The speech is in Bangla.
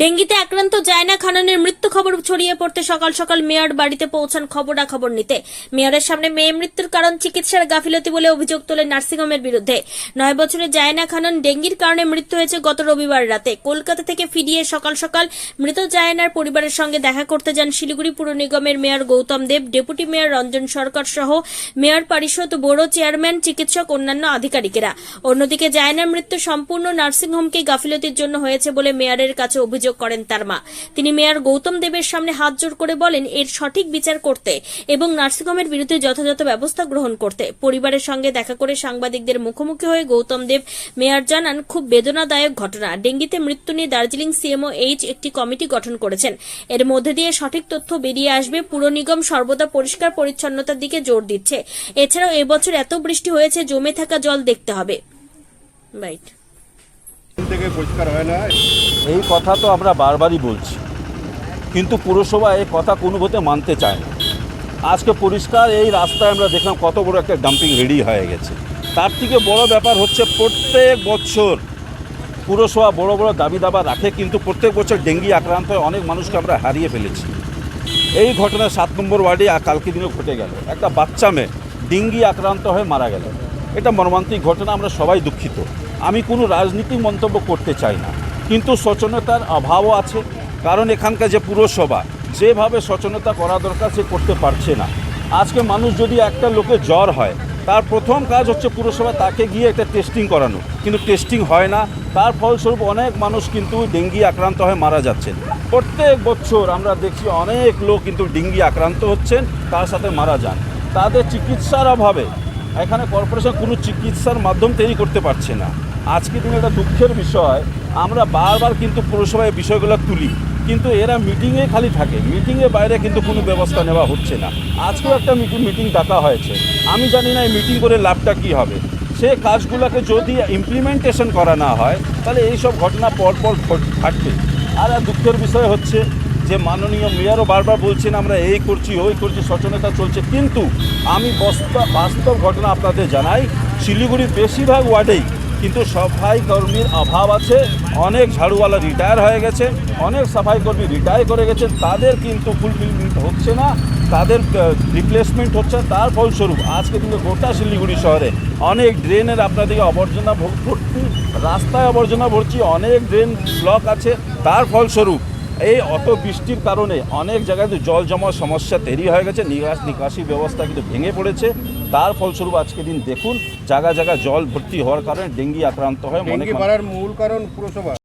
ডেঙ্গিতে আক্রান্ত জায়না খাননের মৃত্যু খবর ছড়িয়ে পড়তে সকাল সকাল মেয়র বাড়িতে পৌঁছান খবরাখবর নিতে। মেয়রের সামনে মেয়ে মৃত্যুর কারণ চিকিৎসার গাফিলতি বলে অভিযোগ তোলে নার্সিংহোমের বিরুদ্ধে। নয় বছরের জায়না খানন ডেঙ্গির কারণে মৃত্যু হয়েছে গত রবিবার রাতে। কলকাতা থেকে ফিরিয়ে সকাল সকাল মৃত জায়নার পরিবারের সঙ্গে দেখা করতে যান শিলিগুড়ি পুর নিগমের mayor Gautam Deb, deputy mayor Ranjan Sarkar সহ মেয়র পরিষদ বড় চেয়ারম্যান, চিকিৎসক অন্যান্য আধিকারিকেরা। অন্যদিকে জায়নার মৃত্যু সম্পূর্ণ নার্সিংহোমকে গাফিলতির জন্য হয়েছে বলে মেয়রের কাছে অভিযোগ করেন তার মা। তিনি মেয়র গৌতম দেবের সামনে হাত জোর করে বলেন, এর সঠিক বিচার করতে এবং নার্সিংহোমের বিরুদ্ধে যথাযথ ব্যবস্থা গ্রহণ করতে। পরিবারের সঙ্গে দেখা করে সাংবাদিকদের মুখোমুখি হয়ে গৌতম দেব মেয়র জানান, খুব বেদনাদায়ক ঘটনা। ডেঙ্গিতে মৃত্যু নিয়ে দার্জিলিং সিএমও এইচ একটি কমিটি গঠন করেছেন। এর মধ্যে দিয়ে সঠিক তথ্য বেরিয়ে আসবে। পুর নিগম সর্বদা পরিষ্কার পরিচ্ছন্নতার দিকে জোর দিচ্ছে। এছাড়াও এবছর এত বৃষ্টি হয়েছে, জমে থাকা জল দেখতে হবে। রাইট। থেকে পরিষ্কার হয় না। এই কথা তো আমরা বারবারই বলছি। কিন্তু পুরসভা এই কথা কোনোভাবে মানতে চায় না। আজকে পরিষ্কার এই রাস্তায় আমরা দেখলাম কত বড় একটা ডাম্পিং রেডি হয়ে গেছে। তার থেকে বড় ব্যাপার হচ্ছে প্রত্যেক বছর পুরসভা বড় বড় দাবি দাবা রাখে, কিন্তু প্রত্যেক বছর ডেঙ্গি আক্রান্ত হয়ে অনেক মানুষকে আমরা হারিয়ে ফেলেছি। এই ঘটনা সাত নম্বর ওয়ার্ডে কালকে দিনও ঘটে গেল। একটা বাচ্চা মেয়ে ডেঙ্গি আক্রান্ত হয়ে মারা গেল। এটা মর্মান্তিক ঘটনা, আমরা সবাই দুঃখিত। আমি কোনো রাজনীতি মন্তব্য করতে চাই না। কিন্তু সচেতনতার অভাবও আছে, কারণ এখানকার যে পুরসভা, যেভাবে সচেতনতা করা দরকার সে করতে পারছে না। আজকে মানুষ যদি একটা লোকে জ্বর হয়, তার প্রথম কাজ হচ্ছে পুরসভা তাকে গিয়ে একটা টেস্টিং করানো। কিন্তু টেস্টিং হয় না, তার ফলস্বরূপ অনেক মানুষ কিন্তু ডেঙ্গি আক্রান্ত হয়ে মারা যাচ্ছেন। প্রত্যেক বছর আমরা দেখছি অনেক লোক কিন্তু ডেঙ্গি আক্রান্ত হচ্ছেন, তার সাথে মারা যান। তাদের চিকিৎসার অভাবে এখানে কর্পোরেশন কোনো চিকিৎসার মাধ্যম তৈরি করতে পারছে না। আজকে দিনে একটা দুঃখের বিষয়। আমরা বারবার কিন্তু পুরসভায় বিষয়গুলো তুলি। কিন্তু এরা মিটিংয়ে খালি থাকে। মিটিংয়ে বাইরে কিন্তু কোনো ব্যবস্থা নেওয়া হচ্ছে না। আজকেও একটা মিটিং মিটিং ডাকা হয়েছে। আমি জানি না এই মিটিং করে লাভটা কী হবে। সে কাজগুলোকে যদি ইমপ্লিমেন্টেশন করা না হয়, তাহলে এইসব ঘটনা পরপর ঘট- ঘটবে। আর দুঃখের বিষয় হচ্ছে যে মাননীয় মেয়রও বারবার বলছেন, আমরা এই করছি, ওই করছি, সচেতনতা চলছে। কিন্তু আমি বাস্তব বাস্তব ঘটনা আপনাদের জানাই, শিলিগুড়ির বেশিরভাগ ওয়ার্ডেই কিন্তু সাফাই কর্মীর অভাব আছে। অনেক ঝাড়ুওয়ালা রিটায়ার হয়ে গেছে, অনেক সাফাই কর্মী রিটায়ার করে গেছে তাদের কিন্তু ফুলফিলমেন্ট হচ্ছে না, তাদের রিপ্লেসমেন্ট হচ্ছে তার ফলস্বরূপ আজকে কিন্তু গোটা শিলিগুড়ি শহরে অনেক ড্রেনের আপনাদেরকে আবর্জনা ভর- ভর্তি রাস্তায় আবর্জনা ভর্তি অনেক ড্রেন ব্লক আছে। তার ফলস্বরূপ এই অত বৃষ্টির কারণে অনেক জায়গাতে জল জমার সমস্যা তৈরি হয়ে গেছে। নিকাশ নিকাশি ব্যবস্থা কিন্তু ভেঙে পড়েছে। তার ফলস্বরূপ আজকে দিন দেখুন জায়গা জায়গা জল ভর্তি হওয়ার কারণে ডেঙ্গি আক্রান্ত হয় মনে মূল কারণ পুরসভা।